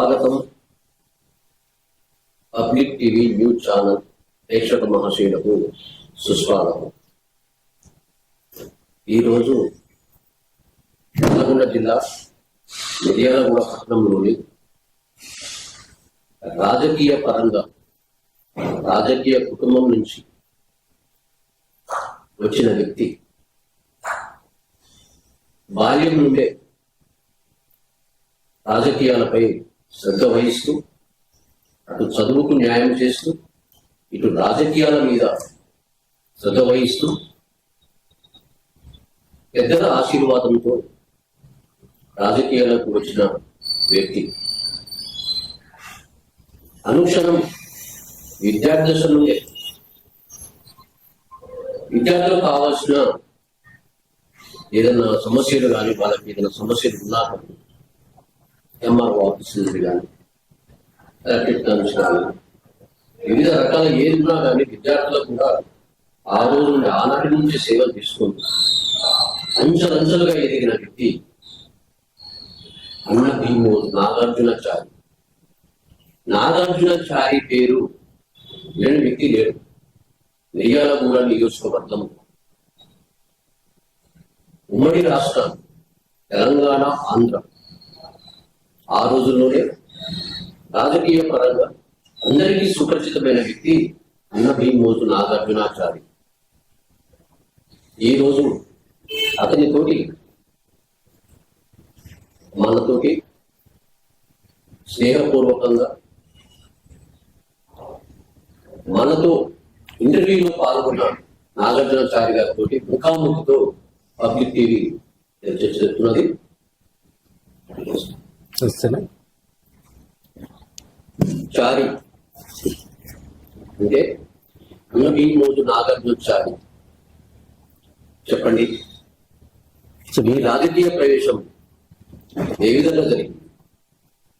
స్వాగతం. Public TV news channel ప్రేక్షక మహాశయులకు సుస్వాగతం. ఈరోజు నల్లగొండ జిల్లా మిర్యాలగూడ పట్టణంలోని రాజకీయ పరంగా రాజకీయ కుటుంబం నుంచి వచ్చిన వ్యక్తి బాల్యం నుండే రాజకీయాలపై శ్రద్ధ వహిస్తూ అటు చదువుకు న్యాయం చేస్తూ ఇటు రాజకీయాల మీద శ్రద్ధ వహిస్తూ పెద్దల ఆశీర్వాదంతో రాజకీయాలకు వచ్చిన వ్యక్తి. అనుక్షణం విద్యార్థి దశ విద్యార్థులకు కావాల్సిన ఏదన్నా సమస్యలు కానీ వాళ్ళకి ఏదైనా సమస్యలు ఉన్నా ఎంఆర్ఓ ఆఫీస్ కానీ ఎలక్ట్రిక్ కమిషన్ వివిధ రకాల ఏదున్నా కానీ విద్యార్థులకు కూడా ఆ రోజు నుండి ఆనాటి నుంచి సేవలు తీసుకుంటూ అంచెలంచెలుగా ఎదిగిన వ్యక్తి అన్న భీము నాగార్జునాచారి నాగార్జునాచారి పేరు లేని వ్యక్తి లేడు. మిర్యాలగూడ నియోజకవర్గం. ఉమ్మడి రాష్ట్రం తెలంగాణ ఆంధ్ర. ఆ రోజుల్లోనే రాజకీయ పరంగా అందరికీ సుపరిచితమైన వ్యక్తి అన్న భీమోజు నాగార్జునాచారి. ఈ రోజు అతనితోటి మనతోటి స్నేహపూర్వకంగా మనతో ఇంటర్వ్యూలో పాల్గొన్న నాగార్జునాచారి గారితో ముఖాముఖితో పబ్లిక్ టీవీ చెప్తున్నది చారి. అంటే అన్నకి రోజు నాగార్జున చారి చెప్పండి. మీ రాజకీయ ప్రవేశం ఏ విధంగా జరిగింది?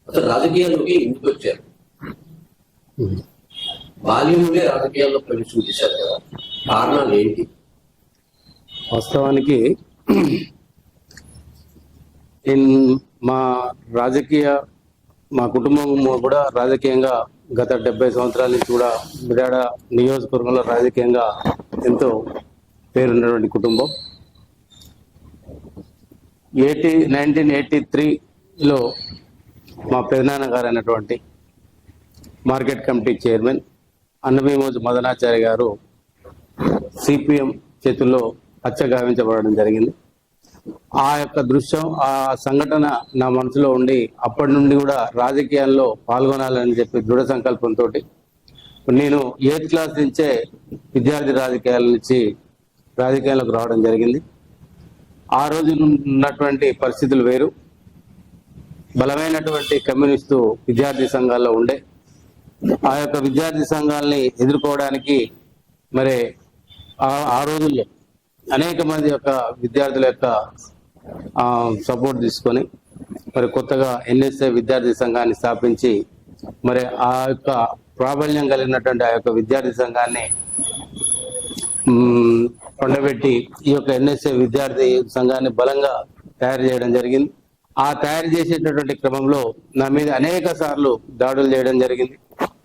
అసలు రాజకీయాల్లోకి ఎందుకు వచ్చారు? బాల్యం నుండే రాజకీయాల్లో ప్రవేశం చేశారు కదా. కారణాలు ఏంటి? వాస్తవానికి మా రాజకీయ మా కుటుంబం కూడా రాజకీయంగా గత డెబ్బై సంవత్సరాల నుంచి కూడా బిడాడ నియోజకవర్గంలో రాజకీయంగా ఎంతో పేరున్నటువంటి కుటుంబం. ఎయిటీ నైన్టీన్ ఎయిటీ త్రీలో మా పెదనాన్న గారు అయినటువంటి market committee chairman Annabheemoju Madanachari గారు సిపిఎం చేతుల్లో హత్య గావించబడడం జరిగింది. ఆ యొక్క దృశ్యం ఆ సంఘటన నా మనసులో ఉండి అప్పటి నుండి కూడా రాజకీయాల్లో పాల్గొనాలని చెప్పి దృఢ సంకల్పంతో నేను ఎయిత్ క్లాస్ నుంచే విద్యార్థి రాజకీయాల నుంచి రాజకీయాలకు రావడం జరిగింది. ఆ రోజు ఉన్నటువంటి పరిస్థితులు వేరు. బలమైనటువంటి కమ్యూనిస్టు విద్యార్థి సంఘాల్లో ఉండే. ఆ యొక్క విద్యార్థి సంఘాలని ఎదుర్కోవడానికి మరి ఆ- ఆ రోజుల్లో అనేక మంది యొక్క విద్యార్థుల యొక్క సపోర్ట్ తీసుకొని మరి కొత్తగా ఎన్ఎస్ఏ విద్యార్థి సంఘాన్ని స్థాపించి మరి ఆ యొక్క ప్రాబల్యం కలిగినటువంటి ఆ యొక్క విద్యార్థి సంఘాన్ని కొండబెట్టి ఈ యొక్క ఎన్ఎస్ఏ విద్యార్థి సంఘాన్ని బలంగా తయారు చేయడం జరిగింది. ఆ తయారు చేసేటటువంటి క్రమంలో నా మీద అనేక సార్లు దాడులు చేయడం జరిగింది.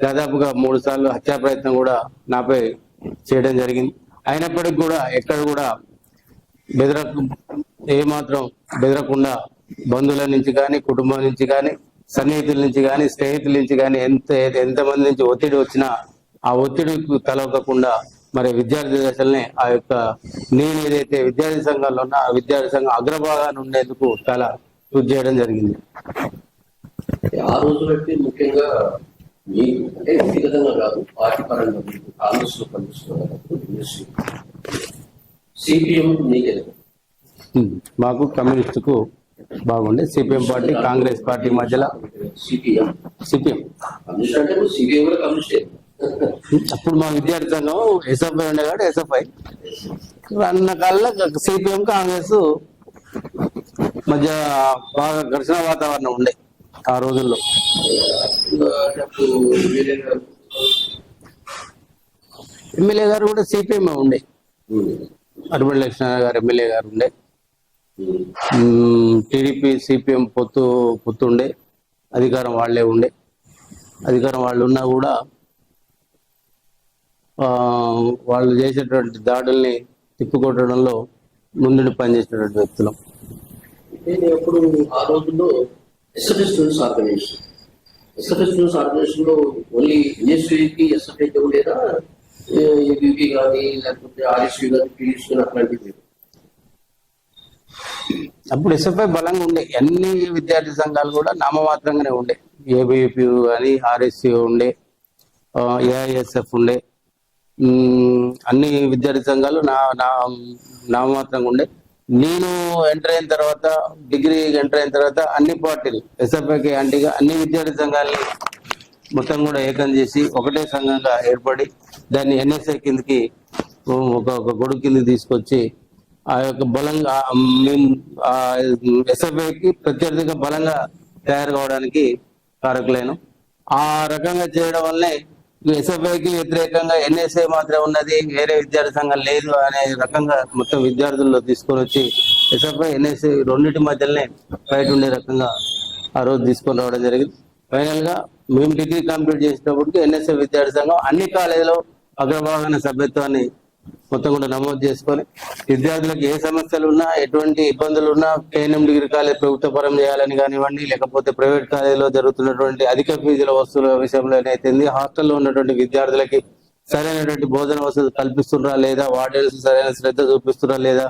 దాదాపుగా మూడు సార్లు హత్యా ప్రయత్నం కూడా నాపై చేయడం జరిగింది. అయినప్పటికీ కూడా ఎక్కడ కూడా బెదర ఏమాత్రం బెదరకుండా బంధువుల నుంచి కానీ కుటుంబం నుంచి కానీ సన్నిహితుల నుంచి కానీ స్నేహితుల నుంచి కానీ ఎంత ఎంతమంది నుంచి ఒత్తిడి వచ్చినా ఆ ఒత్తిడికి తలవకుండా మరి విద్యార్థి దశల్ని ఆ యొక్క నేను ఏదైతే విద్యార్థి సంఘాల్లో ఉన్నా ఆ విద్యార్థి సంఘం అగ్రభాగాన్ని ఉండేందుకు చాలా కృషి చేయడం జరిగింది. ఆ రోజు ముఖ్యంగా మీకు అంటే వ్యక్తిగతంగా కాదు పార్టీ పరంగా మీకు కాంగ్రెస్లో పనిచేస్తున్నారు సిపిఎం మీకే. మాకు కమ్యూనిస్టుకు బాగుండే. సిపిఎం పార్టీ కాంగ్రెస్ పార్టీ మధ్యలో. సిపిఎం. సిపిఎం. కమ్యూనిస్ట్ అంటే సిపిఎం కూడా కమ్యూనిస్టే. అప్పుడు మా విద్యార్థి సంఘం ఎస్ఎఫ్ఐ ఉండే కాబట్టి ఎస్ఎఫ్ఐ. అన్న కాలంలో సిపిఎం కాంగ్రెస్ మధ్య బాగా ఘర్షణ వాతావరణం ఉండే. ఆ రోజుల్లో. గారు, ఎమ్మెల్యే గారు కూడా సిపిఎం ఉండే. ఉమ్, అరవింద్ లక్ష్మణ గారు ఎమ్మెల్యే గారు ఉండే. టీడీపీ సిపిఎం పొత్తు పొత్తుండే. అధికారం వాళ్ళే ఉండే. అధికారం వాళ్ళు ఉన్నా కూడా వాళ్ళు చేసేటువంటి దాడుల్ని తిప్పికొట్టడంలో ముందుండి పనిచేసినటువంటి వ్యక్తులు. నేను ఎప్పుడు ఆ రోజుల్లో SFI students organisation SFI students ఆర్గనైజేషన్లో ఓన్లీ ఎన్ఎస్యూకి ఎస్ఎఫ్ఐ లేదా ఏబిపి కానీ లేకపోతే ఆర్ఎస్యూ కానీ పీఎస్యూ కానీ అట్లాంటివి లేదు అప్పుడు ఎస్ఎఫ్ఐ బలంగా ఉండే. అన్ని విద్యార్థి సంఘాలు కూడా నామమాత్రంగానే ఉండే. ఏబిపి అని ఆర్ఎస్సి ఉండే. ఏఐఎస్ఎఫ్ ఉండే. అన్ని విద్యార్థి సంఘాలు నా నామమాత్రంగా ఉండే. నేను ఎంటర్ అయిన తర్వాత డిగ్రీ ఎంటర్ అయిన తర్వాత అన్ని పార్టీలు ఎస్ఎఫ్ఐకి యాంటీగా అన్ని విద్యార్థి సంఘాలని మొత్తం కూడా ఏకం చేసి ఒకటే సంఘంగా ఏర్పడి దాన్ని ఎన్ఎస్ఐ కిందకి ఒక ఒక గొడుగు కిందకి తీసుకొచ్చి ఆ యొక్క బలంగా మేము ఎస్ఎఫ్ఐకి ప్రత్యర్థిగా బలంగా తయారు కావడానికి కారకులైన. ఆ రకంగా చేయడం వల్లే ఎస్ఎఫ్ఐకి వ్యతిరేకంగా ఎన్ఎస్ఐ మాత్రం ఉన్నది వేరే విద్యార్థి సంఘం లేదు అనే రకంగా మొత్తం విద్యార్థుల్లో తీసుకొని వచ్చి ఎస్ఎఫ్ఐ ఎన్ఎస్ఐ రెండింటి మధ్యలోనే బయట ఉండే రకంగా ఆ రోజు తీసుకొని రావడం జరిగింది. ఫైనల్గా మేము డిగ్రీ కంప్లీట్ చేసినప్పటికీ ఎన్ఎస్ఏ విద్యార్థి సంఘం అన్ని కాలేజీలో అగ్రభాగాన సభ్యత్వాన్ని మొత్తం కూడా నమోదు చేసుకొని విద్యార్థులకు ఏ సమస్యలు ఉన్నా ఎటువంటి ఇబ్బందులు ఉన్నా కేఎన్ఎం డిగ్రీ కాలేజ్ ప్రభుత్వ పరం చేయాలని కానివ్వండి లేకపోతే ప్రైవేట్ కాలేజీలో జరుగుతున్నటువంటి అధిక ఫీజుల వస్తువుల విషయంలో అయితే హాస్టల్లో ఉన్నటువంటి విద్యార్థులకి సరైనటువంటి భోజన వసతి కల్పిస్తున్నారా లేదా వార్డెన్స్ సరైన శ్రద్ధ చూపిస్తున్నారా లేదా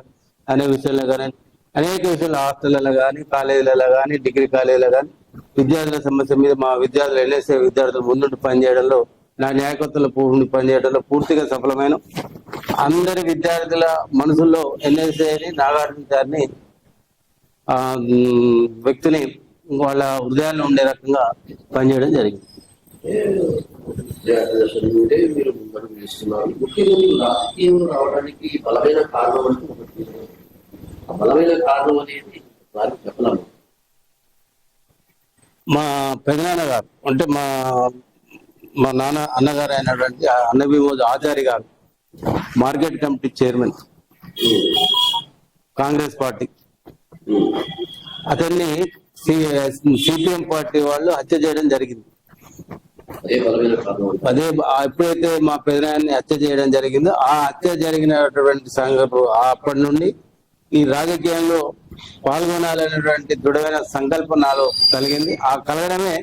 అనే విషయంలో కానీ అనేక విషయాలు హాస్టళ్ళలో కానీ కాలేజీలలో కానీ డిగ్రీ కాలేజీలో కానీ విద్యార్థుల సమస్య మీద మా విద్యార్థులు ఎన్ఎస్ఏ విద్యార్థులు ముందుండి పనిచేయడంలో నా న్యాయకర్తలు పనిచేయడంలో పూర్తిగా సఫలమైన అందరి విద్యార్థుల మనసుల్లో ఎన్ఎస్ఏని నాగార్జున గారిని వ్యక్తిని వాళ్ళ హృదయాల్లో ఉండే రకంగా పనిచేయడం జరిగింది. విద్యార్థి దశ నుండే మీరు ముందడుగు వేస్తున్నారు ముఖ్యంగా మీరు రాజకీయంలో రావడానికి బలమైన కారణం అంటే ఒకటి ఆ బలమైన కారణం అనేది వారికి చెప్పలేము మా పెదనాన్న గారు అంటే మా మా నాన్న అన్నగారు అయినటువంటి అన్నబిమోజు ఆచారి గారు market committee chairman Congress party. అతన్ని సిపిఎం పార్టీ వాళ్ళు హత్య చేయడం జరిగింది. అదే ఎప్పుడైతే మా పెదనాన్ని హత్య చేయడం జరిగిందో ఆ హత్య జరిగినటువంటి సంఘపు అప్పటి నుండి ఈ రాజకీయంలో పాల్గొనాలనేటువంటి దృఢమైన సంకల్పం నాలో కలిగింది. ఆ కలగడమే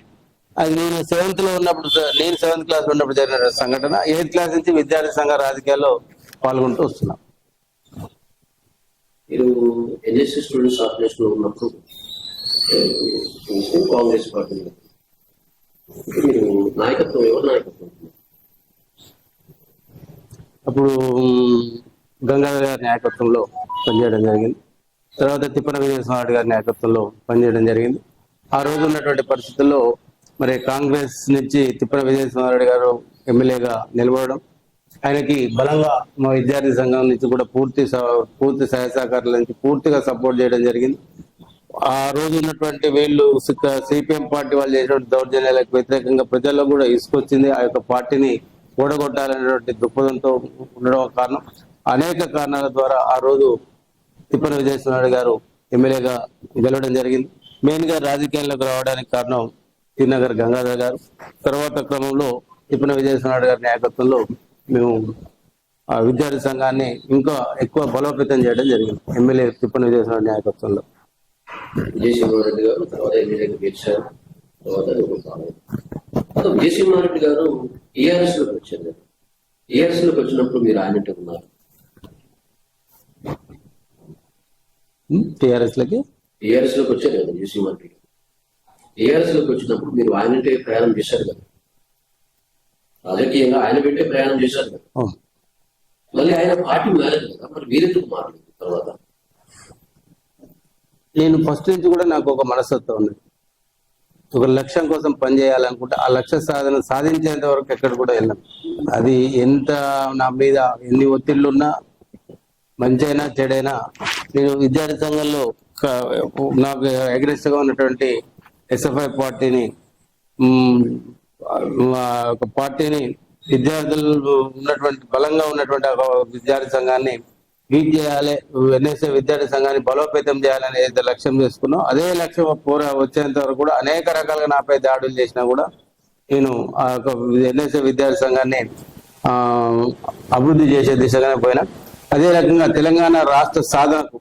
అది నేను సెవెంత్లో ఉన్నప్పుడు నేను సెవెంత్ క్లాస్ ఉన్నప్పుడు జరిగిన సంఘటన ఎయిత్ క్లాస్ నుంచి విద్యార్థి సంఘ రాజకీయాల్లో పాల్గొంటూ వస్తున్నాం. మీరు ఎన్ఎస్సీ స్టూడెంట్స్ ఆర్గనైజేషన్లో ఉన్నప్పుడు కాంగ్రెస్ పార్టీ మీరు నాయకత్వం ఎవరు నాయకత్వం? అప్పుడు గంగాధర్ గారి నాయకత్వంలో పనిచేయడం జరిగింది. తర్వాత తిప్పన విజయస్వామి గారి నాయకత్వంలో పనిచేయడం జరిగింది. ఆ రోజు ఉన్నటువంటి పరిస్థితుల్లో మరి కాంగ్రెస్ నుంచి తిప్పన విజయస్వామి గారు ఎమ్మెల్యేగా నిలబడడం ఆయనకి బలంగా మా విద్యార్థి సంఘం నుంచి కూడా పూర్తి పూర్తి సహాయ సహకారాల నుంచి పూర్తిగా సపోర్ట్ చేయడం జరిగింది. ఆ రోజు ఉన్నటువంటి వీళ్ళు సిపిఎం పార్టీ వాళ్ళు చేసినటువంటి దౌర్జన్యాలకు వ్యతిరేకంగా ప్రజల్లో కూడా ఇసుకొచ్చింది. ఆ యొక్క పార్టీని ఓడగొట్టాలనేటువంటి దృక్పథంతో ఉండడం కారణం. అనేక కారణాల ద్వారా ఆ రోజు తిప్పన విజయస్వామి గారు ఎమ్మెల్యేగా గెలవడం జరిగింది. మెయిన్గా రాజకీయాల్లోకి రావడానికి కారణం శ్రీనగర్ గంగాధర్ గారు. తర్వాత క్రమంలో తిప్పన విజయస్వామి గారి నాయకత్వంలో మేము ఆ విద్యార్థి సంఘాన్ని ఇంకా ఎక్కువ బలోపేతం చేయడం జరిగింది. ఎమ్మెల్యే తిప్పన విజయస్వామి నాయకత్వంలో. విజయసింహారెడ్డి గారు తర్వాత ఎమ్మెల్యేగా గెలిచారు తర్వాత ఇంకొక కాలం. తర్వాత విజయసింహారెడ్డి గారు ఏఆర్ఎస్లోకి వచ్చారు. ఏఆర్ఎస్లోకి వచ్చినప్పుడు మీరు ఆయన ఉన్నారు. టిఆర్ఎస్ లకి ఏఆర్ఎస్లోకి వచ్చారు కదా విజయసింహారెడ్డి గారు ఏఆర్ఎస్లోకి వచ్చినప్పుడు మీరు ఆయన వెంటే ప్రయాణం చేశారు కదా. రాజకీయంగా ఆయన వెంటే ప్రయాణం చేశారు కదా. మళ్ళీ ఆయన పార్టీ మారారు కదా. మరి మీరెందుకు మారలేదు తర్వాత? నేను ఫస్ట్ నుంచి కూడా నాకు ఒక మనస్తత్వం ఉంది. ఒక లక్ష్యం కోసం పనిచేయాలనుకుంటే ఆ లక్ష్య సాధన సాధించేంత వరకు ఎక్కడ కూడా వెళ్ళను. అది ఎంత నా మీద ఎన్ని ఒత్తిళ్ళు ఉన్నా మంచైనా చెడైనా నేను విద్యార్థి సంఘంలో నాకు అగ్రెసివ్గా ఉన్నటువంటి ఎస్ఎఫ్ఐ పార్టీని ఒక పార్టీని విద్యార్థులు ఉన్నటువంటి బలంగా ఉన్నటువంటి ఒక విద్యార్థి సంఘాన్ని వీక్ చేయాలి ఎన్ఎస్ఏ విద్యార్థి సంఘాన్ని బలోపేతం చేయాలని ఏదైతే లక్ష్యం చేసుకున్నాం అదే లక్ష్యం పూర వచ్చేంత వరకు కూడా అనేక రకాలుగా నాపై దాడులు చేసినా కూడా నేను ఆ యొక్క ఎన్ఎస్ఏ విద్యార్థి సంఘాన్ని ఆ అభివృద్ధి చేసే దిశగానే పోయినా. అదే రకంగా తెలంగాణ రాష్ట్ర సాధనకు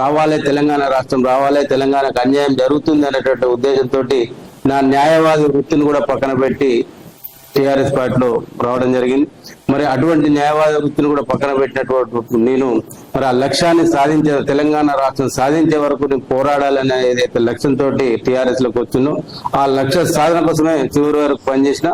రావాలే తెలంగాణ రాష్ట్రం రావాలే తెలంగాణకు అన్యాయం జరుగుతుంది అనేటువంటి ఉద్దేశంతో నా న్యాయవాది వృత్తిని కూడా పక్కన పెట్టి టిఆర్ఎస్ పార్టీలో రావడం జరిగింది. మరి అటువంటి న్యాయవాద వృత్తిని కూడా పక్కన పెట్టినటువంటి నేను మరి ఆ లక్ష్యాన్ని సాధించే తెలంగాణ రాష్ట్రం సాధించే వరకు నేను పోరాడాలనే ఏదైతే లక్ష్యంతో టిఆర్ఎస్లోకి వచ్చిందో ఆ లక్ష్య సాధన కోసమే చివరి వరకు పనిచేసిన.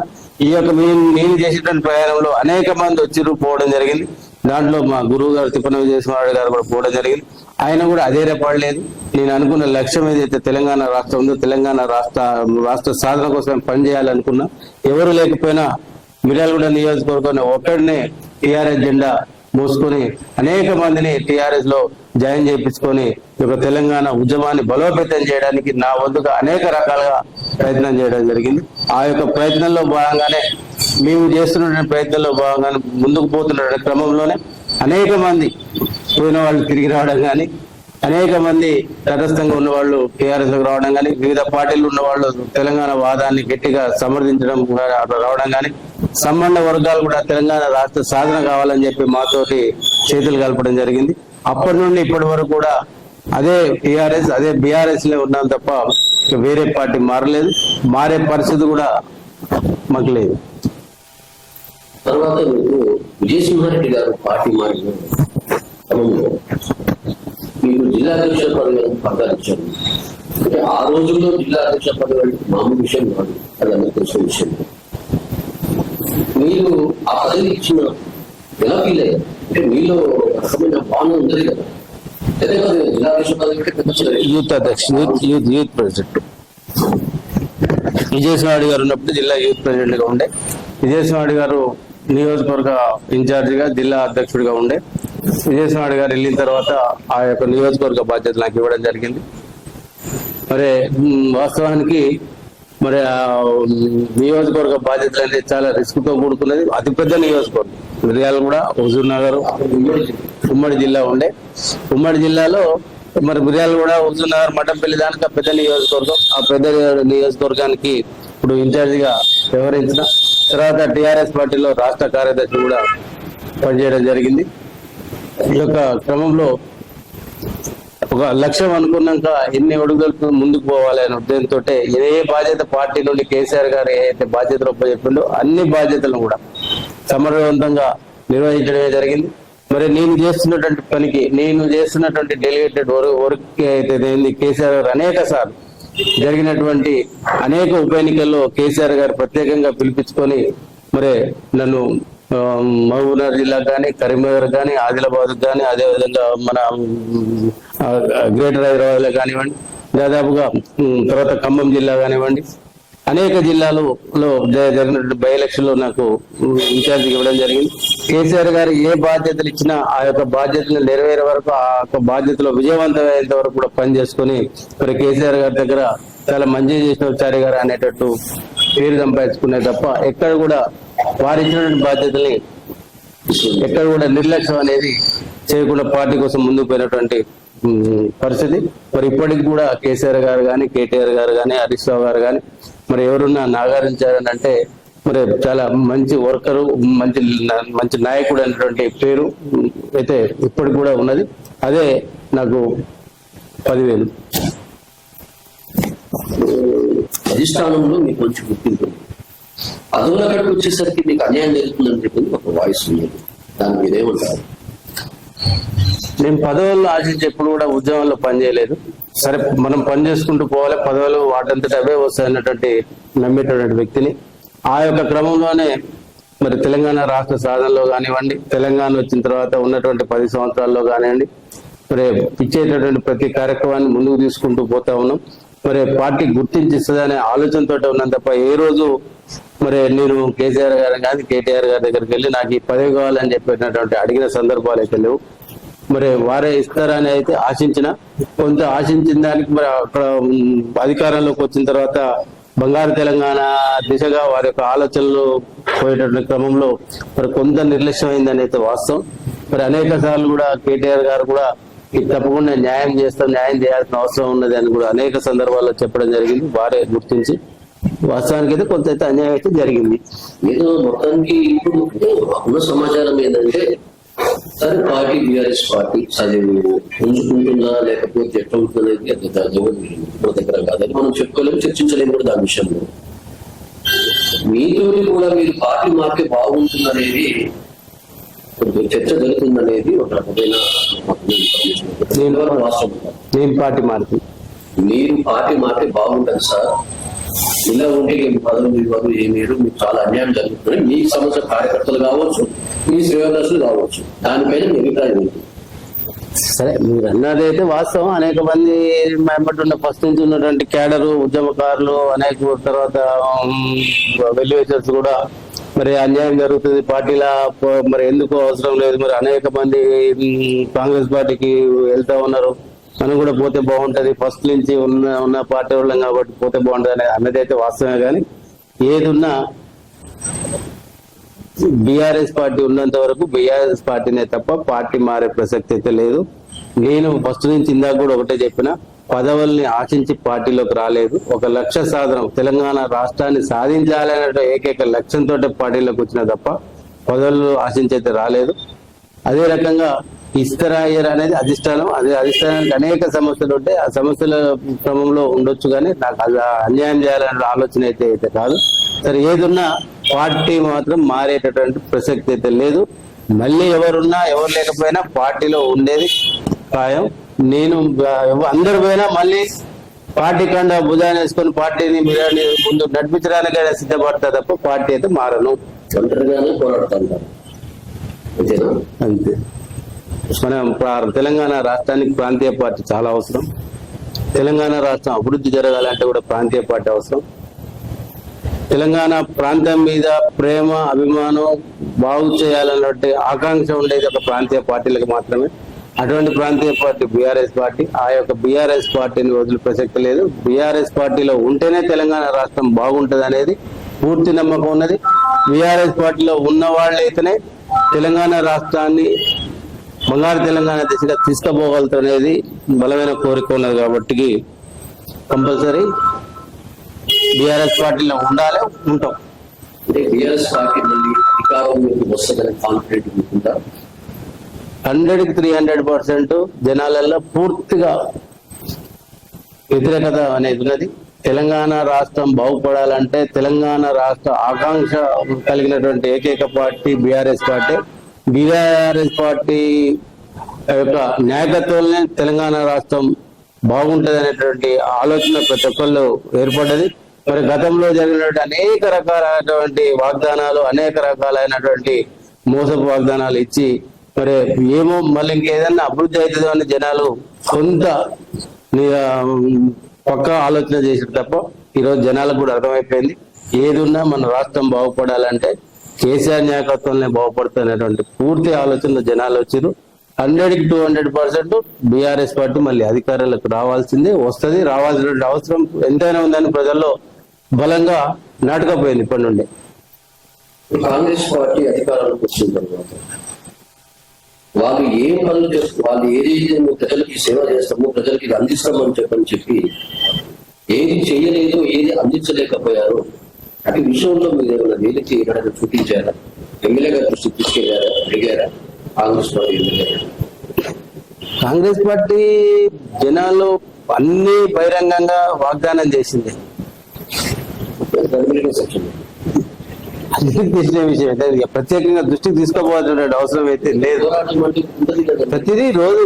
ఈ యొక్క నేను నేను చేసేటువంటి ప్రయాణంలో అనేక మంది వచ్చిర్రు పోవడం జరిగింది. దాంట్లో మా గురువు గారు తిప్పన విజయసింహారెడ్డి గారు కూడా పోవడం జరిగింది. ఆయన కూడా అదే రేపడలేదు నేను అనుకున్న లక్ష్యం ఏదైతే తెలంగాణ రాష్ట్రం ఉందో తెలంగాణ రాష్ట్ర రాష్ట్ర సాధన కోసం పనిచేయాలనుకున్నా ఎవరు లేకపోయినా మిర్యాలగూడ నియోజకవర్గం ఒక్కడనే టీఆర్ఎస్ జెండా మోసుకొని అనేక మందిని టీఆర్ఎస్లో జాయిన్ చేయించుకొని ఒక తెలంగాణ ఉద్యమాన్ని బలోపేతం చేయడానికి నా వంతుగా అనేక రకాలుగా ప్రయత్నం చేయడం జరిగింది. ఆ యొక్క ప్రయత్నంలో భాగంగానే మేము చేస్తున్న ప్రయత్నంలో భాగంగానే ముందుకు పోతున్న క్రమంలోనే అనేక మంది పోయిన వాళ్ళు తిరిగి రావడం కానీ అనేక మంది తటస్థంగా ఉన్న వాళ్ళు టీఆర్ఎస్ రావడం కానీ వివిధ పార్టీలు ఉన్న వాళ్ళు తెలంగాణ వాదాన్ని గట్టిగా సమర్థించడం అక్కడ రావడం కానీ సంబంధ వర్గాలు కూడా తెలంగాణ రాష్ట్ర సాధన కావాలని చెప్పి మాతోటి చేతులు కలపడం జరిగింది. అప్పటి నుండి ఇప్పటి వరకు కూడా అదే టీఆర్ఎస్ అదే బీఆర్ఎస్లో ఉన్నాం తప్ప వేరే పార్టీ మారలేదు. మారే పరిస్థితి కూడా మాకు లేదు. తర్వాత మీకు విజయసింహారెడ్డి గారు పార్టీ మారిన మీకు జిల్లా అధ్యక్ష పదవి పట్టాలు అంటే ఆ రోజుల్లో జిల్లా అధ్యక్ష పదవి అంటే మామూలు విషయం కాదు. అది అందరికి తెలిసిన విషయం. మీరు ఆ పదవి ఇచ్చిన ఎలా ఫీల్ అయ్యారు అంటే మీలో రకమైన భావన ఉంది కదా. అదే కదా జిల్లా అధ్యక్ష పదవి యూత్ అధ్యక్ష youth youth youth president. Vijayasimhareddy గారు ఉన్నప్పుడు జిల్లా యూత్ ప్రెసిడెంట్గా ఉండే. విజయసింహారెడ్డి గారు నియోజకవర్గ ఇన్ఛార్జిగా జిల్లా అధ్యక్షుడిగా ఉండే. విజయసింహారెడ్డి గారు వెళ్ళిన తర్వాత ఆ యొక్క నియోజకవర్గ బాధ్యత నాకు ఇవ్వడం జరిగింది. మరి వాస్తవానికి మరి ఆ నియోజకవర్గ బాధ్యతలు అనేది చాలా రిస్క్తో కూడుకున్నది. అతిపెద్ద నియోజకవర్గం. మిర్యాల కూడా హుజూర్ నగర్ ఉమ్మడి జిల్లా ఉండే. ఉమ్మడి జిల్లాలో మరి మిర్యాల కూడా హుజూర్ నగర్ మఠంపల్లి దానికి పెద్ద నియోజకవర్గం. ఆ పెద్ద నియోజకవర్గానికి ఇప్పుడు ఇన్ఛార్జ్గా వ్యవహరించిన తర్వాత టిఆర్ఎస్ పార్టీలో రాష్ట్ర కార్యదర్శి కూడా పనిచేయడం జరిగింది. ఈ యొక్క క్రమంలో ఒక లక్ష్యం అనుకున్నాక ఎన్ని అడుగులకు ముందుకు పోవాలి అనే ఉద్దేశంతో ఏ బాధ్యత పార్టీ నుండి కేసీఆర్ గారు ఏ బాధ్యతలు చెప్పిండో అన్ని బాధ్యతలను కూడా సమర్థవంతంగా నిర్వహించడమే జరిగింది. మరి నేను చేస్తున్నటువంటి పనికి నేను చేస్తున్నటువంటి డెలిగేటెడ్ వర్క్ అయితే ఏంది కేసీఆర్ గారు అనేక సార్లు జరిగినటువంటి అనేక ఉప ఎన్నికల్లో కేసీఆర్ గారు ప్రత్యేకంగా పిలిపించుకొని మరి నన్ను మహబూబ్నగర్ జిల్లా కానీ కరీంనగర్ కానీ ఆదిలాబాద్ కానీ అదేవిధంగా మన గ్రేటర్ హైదరాబాద్లో కానివ్వండి దాదాపుగా తర్వాత ఖమ్మం జిల్లా కానివ్వండి అనేక జిల్లాలలో జరిగినటువంటి బై ఎలక్షన్లో నాకు ఇన్ఛార్జ్ ఇవ్వడం జరిగింది. కేసీఆర్ గారు ఏ బాధ్యతలు ఇచ్చినా ఆ యొక్క బాధ్యతలు నెరవేరే వరకు ఆ యొక్క బాధ్యతలో విజయవంతమయ్యేంత వరకు కూడా పని చేసుకుని మరి కేసీఆర్ గారి దగ్గర చాలా మంచి చేసిన చారి గారు అనేటట్టు పేరు సంపాదించుకునే తప్ప ఎక్కడ కూడా వారు ఇచ్చినటువంటి బాధ్యతల్ని ఎక్కడ కూడా నిర్లక్ష్యం అనేది చేయకుండా పార్టీ కోసం ముందుకు పోయినటువంటి పరిస్థితి. మరి ఇప్పటికి కూడా కేసీఆర్ గారు కానీ కేటీఆర్ గారు కానీ హరీష్ రావు గారు కానీ మరి ఎవరున్నా నాగారించారని అంటే మరి చాలా మంచి వర్కరు మంచి మంచి నాయకుడు అనేటువంటి పేరు అయితే ఇప్పటికి కూడా ఉన్నది. అదే నాకు పదివేలు. అధిష్టానంలో మీకు మంచి గుర్తింపు ఉంది. వచ్చేసరికి మీకు అన్యాయం జరుగుతుందని చెప్పింది ఒక వాయిస్ ఉన్నది. దాని మీద ఏమంటారు నేను పదవుల్లో ఆశించి ఎప్పుడు కూడా ఉద్యమంలో పనిచేయలేదు సరే మనం పని చేసుకుంటూ పోవాలి. పదవులు వాటంతట అవే వస్తాయన్నటువంటి నమ్మేటటువంటి వ్యక్తిని. ఆ యొక్క క్రమంలోనే మరి తెలంగాణ రాష్ట్ర సాధనలో కానివ్వండి తెలంగాణ వచ్చిన తర్వాత ఉన్నటువంటి పది సంవత్సరాల్లో కానివ్వండి మరి ఇచ్చేటటువంటి ప్రతి కార్యక్రమాన్ని ముందుకు తీసుకుంటూ పోతా ఉన్నాం. మరి పార్టీ గుర్తించిస్తుందనే ఆలోచనతో ఉన్నంత తప్ప ఏ రోజు మరి నేను కేసీఆర్ గారు కానీ కేటీఆర్ గారి దగ్గరికి వెళ్ళి నాకు ఈ పదవి కావాలని చెప్పినటువంటి అడిగిన సందర్భాలు అయితే లేవు. మరి వారే ఇస్తారని అయితే ఆశించిన కొంత ఆశించిన దానికి మరి అక్కడ అధికారంలోకి వచ్చిన తర్వాత బంగారు తెలంగాణ దిశగా వారి యొక్క ఆలోచనలు పోయేటటువంటి క్రమంలో మరి కొంత నిర్లక్ష్యం అయిందని అయితే వాస్తవం. మరి అనేక సార్లు కూడా కేటీఆర్ గారు కూడా తప్పకుండా న్యాయం చేస్తాం న్యాయం చేయాల్సిన అవసరం ఉన్నది అని కూడా అనేక సందర్భాల్లో చెప్పడం జరిగింది. వారే గుర్తించి వాస్తవానికి అయితే కొంత అయితే అన్యాయం అయితే జరిగింది. మీరు మొత్తానికి ఇప్పుడు ఉన్న సమాచారం ఏంటంటే సరే పార్టీ బీఆర్ఎస్ పార్టీ చదివి పుంజుకుంటుందా లేకపోతే ఎట్లా ఉంటుందా అనేది అది దాని మన దగ్గర కాదని మనం చెప్పుకోలేము చర్చించలేము కూడా దాని విషయంలో. మీతోటి కూడా మీరు పార్టీ మారితే బాగుంటుందనేది కొంచెం చర్చ జరుగుతుందనేది ఒక రకమైన. నేను పార్టీ మారుతుంది మీరు పార్టీ మారితే బాగుంటుంది సార్. ఇలా ఉంటే మీ పదవి ఇవ్వదు ఏ మీకు చాలా అన్యాయం జరుగుతుంది. మీ సమస్య కార్యకర్తలు కావచ్చు మీ శ్రేయోదర్శులు కావచ్చు. దానిపైన మీ అభిప్రాయం సరే మీరు అన్నది అయితే వాస్తవం. అనేక మంది ఉన్న ఫస్ట్ నుంచి ఉన్నటువంటి కేడరు ఉద్యమకారులు అనేక తర్వాత వెల్యువేటర్స్ కూడా మరి అన్యాయం జరుగుతుంది. పార్టీల మరి ఎందుకు అవసరం లేదు? మరి అనేక మంది కాంగ్రెస్ పార్టీకి వెళ్తా ఉన్నారు. మనం కూడా పోతే బాగుంటుంది. ఫస్ట్ నుంచి ఉన్న ఉన్న పార్టీ వాళ్ళం కాబట్టి పోతే బాగుంటుంది అనేది అన్నది అయితే వాస్తవమే కానీ ఏదున్నా బీఆర్ఎస్ పార్టీ ఉన్నంత వరకు బీఆర్ఎస్ పార్టీనే తప్ప పార్టీ మారే ప్రసక్తి అయితే లేదు. నేను ఫస్ట్ నుంచి ఇందాక కూడా ఒకటే చెప్పిన పదవుల్ని ఆశించి పార్టీలోకి రాలేదు. ఒక లక్ష్య సాధనం తెలంగాణ రాష్ట్రాన్ని సాధించాలనే ఏకైక లక్ష్యంతో పార్టీలోకి వచ్చిన తప్ప పదవులు ఆశించి అయితే రాలేదు. అదే రకంగా ఇస్తరా అయ్యర్ అనేది అధిష్టానం. అదే అధిష్టానానికి అనేక సమస్యలు ఉంటాయి. ఆ సమస్యల క్రమంలో ఉండొచ్చు కానీ నాకు అది అన్యాయం చేయాలనే ఆలోచన అయితే అయితే కాదు. సరే ఏదున్నా పార్టీ మాత్రం మారేటటువంటి ప్రసక్తి అయితే లేదు. మళ్ళీ ఎవరున్నా ఎవరు లేకపోయినా పార్టీలో ఉండేది ఖాయం. నేను అందరు పోయినా మళ్ళీ పార్టీ కండ భుజాన్ని వేసుకొని పార్టీని ముందు నడిపించడానికైనా సిద్ధపడతా తప్ప పార్టీ అయితే మారను. ఒంటరిగానే అంతే. మన తెలంగాణ రాష్ట్రానికి ప్రాంతీయ పార్టీ చాలా అవసరం. తెలంగాణ రాష్ట్రం అభివృద్ధి జరగాలంటే కూడా ప్రాంతీయ పార్టీ అవసరం. తెలంగాణ ప్రాంతం మీద ప్రేమ అభిమానం బాగు చేయాలన్నట్టు ఆకాంక్ష ఉండేది ఒక ప్రాంతీయ పార్టీలకు మాత్రమే. అటువంటి ప్రాంతీయ పార్టీ బీఆర్ఎస్ పార్టీ. ఆ యొక్క బీఆర్ఎస్ పార్టీని వదిలి ప్రసక్తి లేదు. బీఆర్ఎస్ పార్టీలో ఉంటేనే తెలంగాణ రాష్ట్రం బాగుంటుంది అనేది పూర్తి నమ్మకం ఉన్నది. బీఆర్ఎస్ పార్టీలో ఉన్న వాళ్ళైతేనే తెలంగాణ రాష్ట్రాన్ని బంగారు తెలంగాణ దిశగా తీసుకుపోగలుగుతున్నది బలమైన కోరిక ఉన్నది కాబట్టి కంపల్సరీ బీఆర్ఎస్ పార్టీలో ఉండాలి ఉంటాం. అంటే బీఆర్ఎస్ పార్టీ మళ్ళీ అధికారంలోకి వస్తుందని కాన్ఫిడెంట్ ఉంటుందా త్రీ హండ్రెడ్ పర్సెంట్ జనాలలో పూర్తిగా వ్యతిరేకత అనేది ఉన్నది. తెలంగాణ రాష్ట్రం బాగుపడాలంటే తెలంగాణ రాష్ట్ర ఆకాంక్ష కలిగినటువంటి ఏకైక party BRS party. BRS party యొక్క నాయకత్వంలోనే తెలంగాణ రాష్ట్రం బాగుంటది అనేటువంటి ఆలోచన ప్రతి ఒక్కళ్ళు ఏర్పడ్డది. మరి గతంలో జరిగినటువంటి అనేక రకాలైనటువంటి వాగ్దానాలు అనేక రకాలైనటువంటి మోసపు వాగ్దానాలు ఇచ్చి మరి ఏమో మళ్ళీ ఇంకేదన్నా అభివృద్ధి అవుతుందో అని జనాలు కొంత పక్క ఆలోచన చేసారు తప్ప ఈరోజు జనాలకు కూడా అర్థమైపోయింది. ఏదున్నా మన రాష్ట్రం బాగుపడాలంటే కేసీఆర్ నాయకత్వంలో బాగుపడుతున్నటువంటి పూర్తి ఆలోచనలో జనాలు వచ్చారు హండ్రెడ్కి two hundred percent BRS party మళ్ళీ అధికారులకు రావాల్సిందే వస్తుంది రావాల్సినటువంటి అవసరం ఎంతైనా ఉందని ప్రజల్లో బలంగా నాటకపోయింది ఇప్పటి నుండి. కాంగ్రెస్ పార్టీ అధికారంలోకి వచ్చిన తర్వాత వాళ్ళు ఏం పనులు చేస్తారు వాళ్ళు ఏదైతే మేము ప్రజలకి సేవ చేస్తామో ప్రజలకి ఇది అందిస్తామని చెప్పని చెప్పి ఏది చేయలేదు ఏది అందించలేకపోయారో అటు విషయంలో మీరు ఏమైనా వేలికి ఎక్కడైనా చూపించారా ఎమ్మెల్యే గారి దృష్టికి తీసుకెళ్ళారా? అడిగారా కాంగ్రెస్ పార్టీ ఎమ్మెల్యే గారు? కాంగ్రెస్ పార్టీ జనాలు అన్ని బహిరంగంగా వాగ్దానం చేసింది. అందరికీ తెలిసిన విషయం? ఇక ప్రత్యేకంగా దృష్టికి తీసుకోపోవాల్సిన అవసరం అయితే లేదు. అంటే ప్రతిదీ రోజు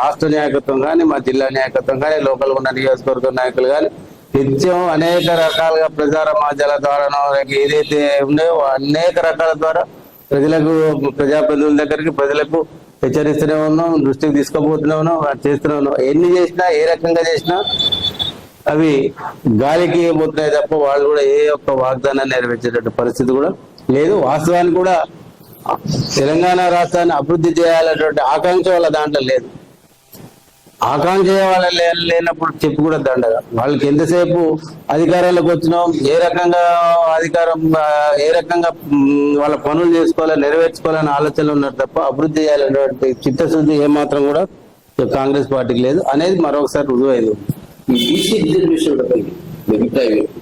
రాష్ట్ర నాయకత్వం కానీ మా జిల్లా నాయకత్వం కానీ లోకల్ ఉన్న నియోజకవర్గ నాయకులు కానీ నిత్యం అనేక రకాలుగా ప్రచార మాధ్యాల ద్వారానో ఏదైతే ఉన్నాయో అనేక రకాల ద్వారా ప్రజలకు ప్రజాప్రతినిధుల దగ్గరికి ప్రజలకు హెచ్చరిస్తూనే ఉన్నాం దృష్టికి తీసుకోబోతూనే ఉన్నాం చేస్తూనే ఉన్నాం. ఎన్ని చేసినా ఏ రకంగా చేసినా అవి గాలికి పోతున్నాయి తప్ప వాళ్ళు కూడా ఏ ఒక్క వాగ్దానాన్ని నెరవేర్చేటట్టు పరిస్థితి కూడా లేదు. వాస్తవానికి కూడా తెలంగాణ రాష్ట్రాన్ని అభివృద్ధి చేయాలనేటువంటి ఆకాంక్ష వాళ్ళ దాంట్లో లేదు. ఆకాంక్ష వాళ్ళ లేనప్పుడు చెప్పు కూడా దండగా. వాళ్ళకి ఎంతసేపు అధికారంలోకి వచ్చినాం ఏ రకంగా అధికారం ఏ రకంగా వాళ్ళ పనులు చేసుకోవాలని నెరవేర్చుకోవాలని ఆలోచనలు ఉన్నారు తప్ప అభివృద్ధి చేయాలనేటువంటి చిత్తశుద్ధి ఏమాత్రం కూడా కాంగ్రెస్ పార్టీకి లేదు అనేది మరొకసారి రుజువైంది. ఈ బీసీ రిజర్వేషన్లపై మీ అభిప్రాయం ఏంటి?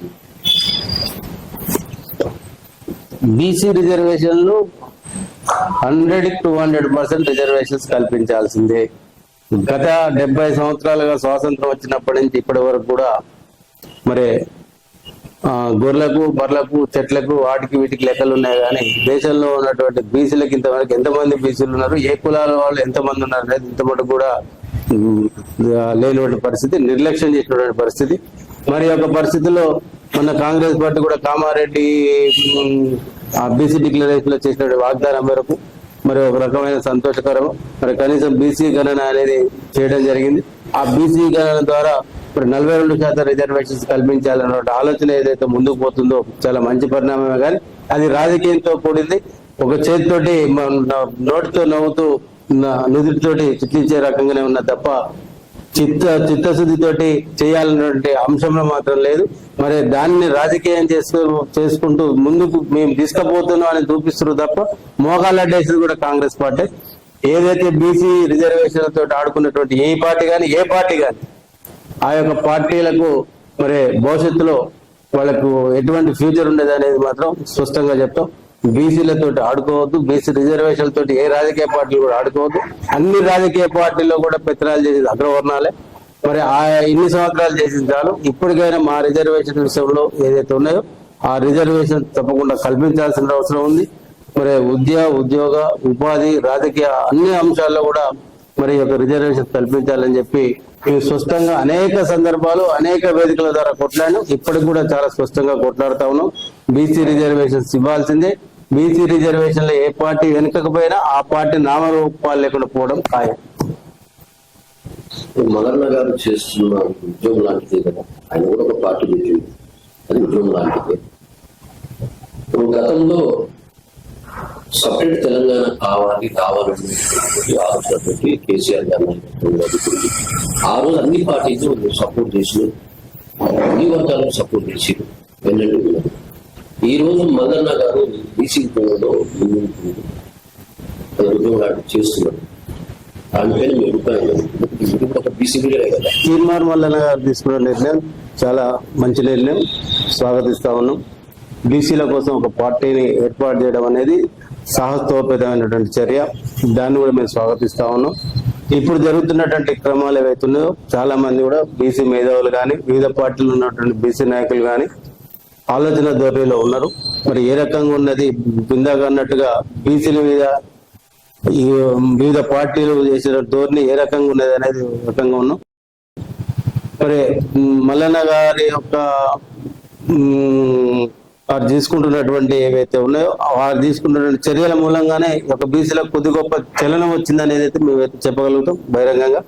బీసీ రిజర్వేషన్లు hundred two hundred percent reservations కల్పించాల్సిందే. గత డెబ్బై సంవత్సరాలుగా స్వాతంత్రం వచ్చినప్పటి నుంచి ఇప్పటి వరకు కూడా మరి గొర్రెలకు బర్రెలకు చెట్లకు వాటికి వీటికి లెక్కలు ఉన్నాయి కానీ దేశంలో ఉన్నటువంటి బీసీలకు ఇంతవరకు ఎంతమంది బీసీలు ఉన్నారు? ఏ కులాల వాళ్ళు ఎంతమంది ఉన్నారు అనేది ఇంతమటు కూడా లేనటువంటి పరిస్థితి నిర్లక్ష్యం చేసినటువంటి పరిస్థితి. మరి యొక్క పరిస్థితిలో మన కాంగ్రెస్ పార్టీ కూడా కామారెడ్డి ఆ బీసీ డిక్లరేషన్లో చేసినటువంటి వాగ్దానం మేరకు మరి ఒక రకమైన సంతోషకరం మరి కనీసం బీసీ గణన అనేది చేయడం జరిగింది. ఆ బీసీ గణన ద్వారా మరి నలభై రెండు శాతం రిజర్వేషన్స్ కల్పించాలన్న ఆలోచన ఏదైతే ముందుకు పోతుందో చాలా మంచి పరిణామమే కానీ అది రాజకీయంతో కూడింది. ఒక చేతితోటి నోటితో నవ్వుతూ న- నుదుటితోటి చిట్లించే రకంగానే ఉన్న తప్ప చిత్త చిత్తశుద్ధితోటి చేయాలన్నటువంటి అంశంలో మాత్రం లేదు. మరి దాన్ని రాజకీయం చేస్తూ చేసుకుంటూ ముందుకు మేము తీసుకుపోతున్నాం అని చూపిస్తున్నారు తప్ప మోకాళ్ళడ్డేసింది కూడా కాంగ్రెస్ పార్టీ. ఏదైతే బీసీ రిజర్వేషన్లతో ఆడుకున్నటువంటి ఏ పార్టీ కానీ ఏ పార్టీ కానీ ఆ యొక్క పార్టీలకు మరి భవిష్యత్తులో వాళ్ళకు ఎటువంటి ఫ్యూచర్ ఉండేది అనేది మాత్రం స్పష్టంగా చెప్తాం. బీసీలతో ఆడుకోవద్దు బీసీ రిజర్వేషన్ తోటి ఏ రాజకీయ పార్టీలు కూడా ఆడుకోవద్దు. అన్ని రాజకీయ పార్టీల్లో కూడా పెత్తనాలు చేసేది అగ్రవర్ణాలే. మరి ఆ ఇన్ని సంవత్సరాలు చేసిన చాలు. ఇప్పటికైనా మా రిజర్వేషన్ విషయంలో ఏదైతే ఉన్నాయో ఆ రిజర్వేషన్ తప్పకుండా కల్పించాల్సిన అవసరం ఉంది. మరి ఉద్యోగ ఉద్యోగ ఉపాధి రాజకీయ అన్ని అంశాల్లో కూడా మరి యొక్క రిజర్వేషన్ కల్పించాలని చెప్పి మేము స్పష్టంగా అనేక సందర్భాలు అనేక వేదికల ద్వారా కొట్లాడాం ఇప్పటికి కూడా చాలా స్పష్టంగా కొట్లాడుతా ఉన్నాం. బీసీ రిజర్వేషన్స్ ఇవ్వాల్సిందే. బీసీ రిజర్వేషన్లో ఏ పార్టీ వెనుకకపోయినా ఆ పార్టీ నామరూపాలు లేకుండా పోవడం ఖాయం. మదన్న గారు చేస్తున్న ఉద్యోగం లాంటిదే కదా. ఆయన కూడా ఒక పార్టీ పెట్టింది. అది ఉద్యోగం లాంటిదే. ఇప్పుడు గతంలో సపరేట్ తెలంగాణ కావాలి కావాలనేటువంటి ఆలోచన పెట్టి కేసీఆర్ గారు ఆ రోజు అన్ని పార్టీలు సపోర్ట్ చేసి అన్ని వర్గాలకు సపోర్ట్ చేసి వెళ్ళండి ఈ రోజు మదన్న గారు బీసీ ఉద్యోగంలో ముందుకు మీ అభిప్రాయం ఒక బీసీ కదా? తీర్మార్ మల్లన్న గారు తీసుకున్న నిర్ణయం? చాలా మంచి నిర్ణయం. స్వాగతిస్తా ఉన్నాం. బీసీల కోసం ఒక పార్టీని ఏర్పాటు చేయడం అనేది సాహసోపేతమైనటువంటి చర్య. దాన్ని కూడా మేము స్వాగతిస్తా ఉన్నాం. ఇప్పుడు జరుగుతున్నటువంటి క్రమాలు ఏవైతున్నాయో చాలా మంది కూడా బీసీ మేధావులు కానీ వివిధ పార్టీలు ఉన్నటువంటి బీసీ నాయకులు కానీ ఆలోచన ధోరణిలో ఉన్నారు. మరి ఏ రకంగా ఉన్నది? బిందాగా అన్నట్టుగా బీసీల మీద ఈ వివిధ పార్టీలు చేసిన ధోరణి ఏ రకంగా ఉన్నది అనేది ఒక రకంగా ఉన్నాం. మరి మల్లన్న గారి యొక్క వారు తీసుకుంటున్నటువంటి ఏవైతే ఉన్నాయో వారు తీసుకుంటున్న చర్యల మూలంగానే ఒక బీసీలకు కొద్ది గొప్ప చలనం వచ్చిందని ఏదైతే మేమైతే చెప్పగలుగుతాం బహిరంగంగా.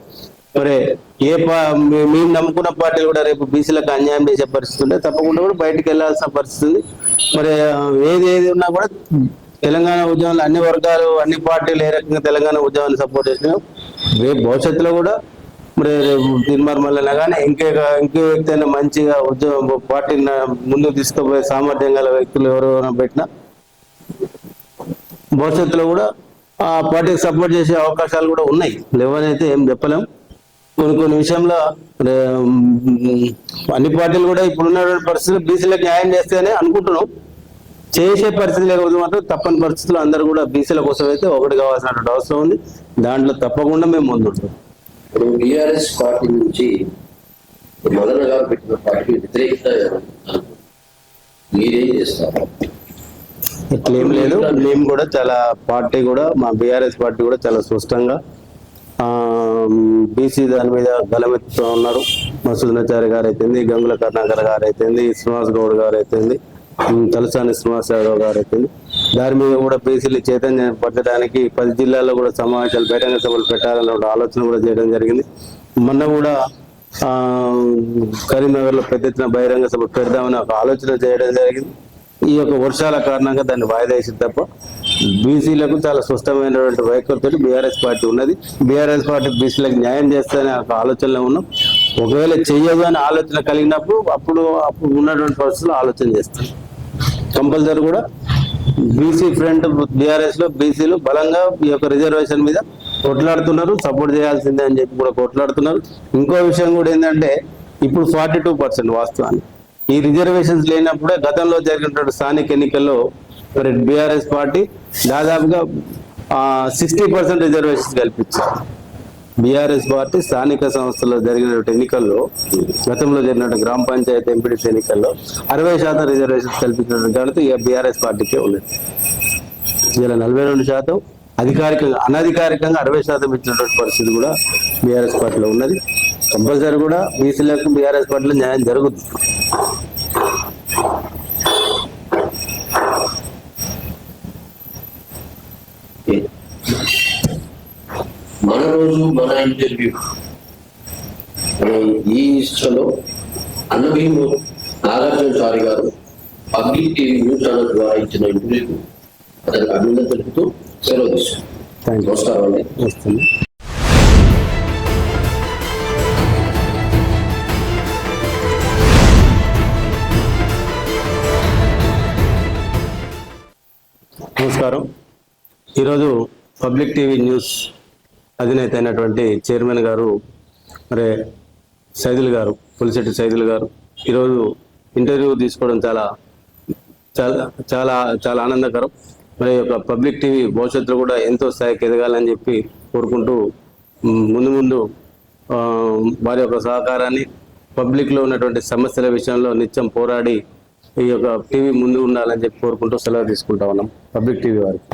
మరి ఏ పా మేము నమ్ముకున్న పార్టీలు కూడా రేపు బీసీలకు అన్యాయం చేసే పరిస్థితి ఉంటే తప్పకుండా కూడా బయటికి వెళ్ళాల్సిన పరిస్థితి మరి ఏది ఏది ఉన్నా కూడా తెలంగాణ ఉద్యమంలో అన్ని వర్గాలు అన్ని పార్టీలు ఏ రకంగా తెలంగాణ ఉద్యమాన్ని సపోర్ట్ చేసినా రేపు భవిష్యత్తులో కూడా మరి రేపు తీర్మార్ కానీ ఇంకే ఇంకే వ్యక్తి అయినా మంచిగా ఉద్యోగం పార్టీని ముందుకు తీసుకుపోయే సామర్థ్యం గల వ్యక్తులు ఎవరైనా పెట్టినా భవిష్యత్తులో కూడా ఆ పార్టీకి సపోర్ట్ చేసే అవకాశాలు కూడా ఉన్నాయి. లేవనైతే ఏం చెప్పలేం. కొన్ని కొన్ని విషయంలో అన్ని పార్టీలు కూడా ఇప్పుడున్నటువంటి పరిస్థితులు బీసీలకు న్యాయం చేస్తేనే అనుకుంటున్నాం. చేసే పరిస్థితి లేకపోతే మాత్రం తప్పని పరిస్థితులు అందరూ కూడా బీసీల కోసం అయితే ఒకటి కావాల్సినటువంటి అవసరం ఉంది. దాంట్లో తప్పకుండా మేము ముందుంటాం. ఇప్పుడు బీఆర్ఎస్ పార్టీ నుంచి మదన గారు పెట్టిన పార్టీ వ్యతిరేకత. మీరేం చేస్తారు? ఇట్లా ఏం లేదు. మేము కూడా చాలా పార్టీ కూడా మా బీఆర్ఎస్ పార్టీ కూడా చాలా స్పష్టంగా బీసీ దాని మీద గలమెత్తుతూ ఉన్నారు. మసూదనాచారి గారు అయితేంది గంగుల కర్ణాకర్ గారు అయితేంది శ్రీనివాస్ గౌడ్ గారు అయితేంది తలసాని శ్రీనివాస్ యాదవ్ గారు అయితేంది దాని మీద కూడా బీసీలు చైతన్యం పట్టడానికి పది జిల్లాల్లో కూడా సమావేశాలు బహిరంగ సభలు పెట్టాలన్న ఆలోచన కూడా చేయడం జరిగింది. మొన్న కూడా ఆ కరీంనగర్లో పెద్ద ఎత్తున బహిరంగ సభ పెడదామని ఒక ఆలోచన చేయడం జరిగింది. ఈ యొక్క వర్షాల కారణంగా దాన్ని వాయిదా వేసింది తప్ప బీసీలకు చాలా స్పష్టమైనటువంటి వైఖరితో బీఆర్ఎస్ పార్టీ ఉన్నది. బీఆర్ఎస్ పార్టీ బీసీలకు న్యాయం చేస్తానే ఒక ఆలోచనలో ఉన్నాం. ఒకవేళ చెయ్యదు అని ఆలోచన కలిగినప్పుడు అప్పుడు అప్పుడు ఉన్నటువంటి పరిస్థితులు ఆలోచన చేస్తాం. కంపల్సరీ కూడా బీసీ ఫ్రంట్ బీఆర్ఎస్లో బీసీలు బలంగా ఈ యొక్క రిజర్వేషన్ మీద కొట్లాడుతున్నారు. సపోర్ట్ చేయాల్సిందే అని చెప్పి కూడా కొట్లాడుతున్నారు. ఇంకో విషయం కూడా ఏంటంటే ఇప్పుడు ఫార్టీ టూ పర్సెంట్ వాస్తవాన్ని. ఈ రిజర్వేషన్స్ లేనప్పుడే గతంలో జరిగినటువంటి స్థానిక ఎన్నికల్లో మరి బీఆర్ఎస్ పార్టీ దాదాపుగా సిక్స్టీ పర్సెంట్ రిజర్వేషన్స్ కల్పించారు. బీఆర్ఎస్ పార్టీ స్థానిక సంస్థల్లో జరిగినటువంటి ఎన్నికల్లో గతంలో జరిగిన గ్రామ పంచాయతీ ఎంపీడీసీ ఎన్నికల్లో అరవై శాతం రిజర్వేషన్స్ కల్పించినటువంటి ఘనత ఇక బీఆర్ఎస్ పార్టీకే ఉన్నది. ఇలా నలభై రెండు శాతం అధికారికంగా అనధికారికంగా అరవై శాతం ఇచ్చినటువంటి పరిస్థితి కూడా బీఆర్ఎస్ పార్టీలో ఉన్నది. కంపల్సరీ కూడా బీసీలకు బీఆర్ఎస్ పార్టీలో న్యాయం జరుగుతుంది. మన రోజు మన ఇంటర్వ్యూ. అనే ఈ ఇష్టంలో అన్నభీము నాగార్జున చారి గారు పబ్లిక్ టీవీ న్యూస్ ఛానల్ ద్వారా ఇచ్చిన ఇంటర్వ్యూకు అతనికి అభినందన తెలుపుతూ సెలవు తీసుకున్నాం థ్యాంక్ యూ నమస్కారం అండి. నమస్కారం. ఈరోజు పబ్లిక్ టీవీ న్యూస్ అధినేత అయినటువంటి చైర్మన్ గారు మరి సైదుల్ గారు పులిశెట్టి సైదుల్ గారు ఈరోజు ఇంటర్వ్యూ తీసుకోవడం చాలా చాలా చాలా చాలా ఆనందకరం. మరి యొక్క పబ్లిక్ టీవీ భవిష్యత్తులో కూడా ఎంతో స్థాయికి ఎదగాలని చెప్పి కోరుకుంటూ ముందు ముందు వారి యొక్క సహకారాన్ని పబ్లిక్లో ఉన్నటువంటి సమస్యల విషయంలో నిత్యం పోరాడి ఈ యొక్క టీవీ ముందు ఉండాలని చెప్పి కోరుకుంటూ సెలవు తీసుకుంటా ఉన్నాం పబ్లిక్ టీవీ వారికి.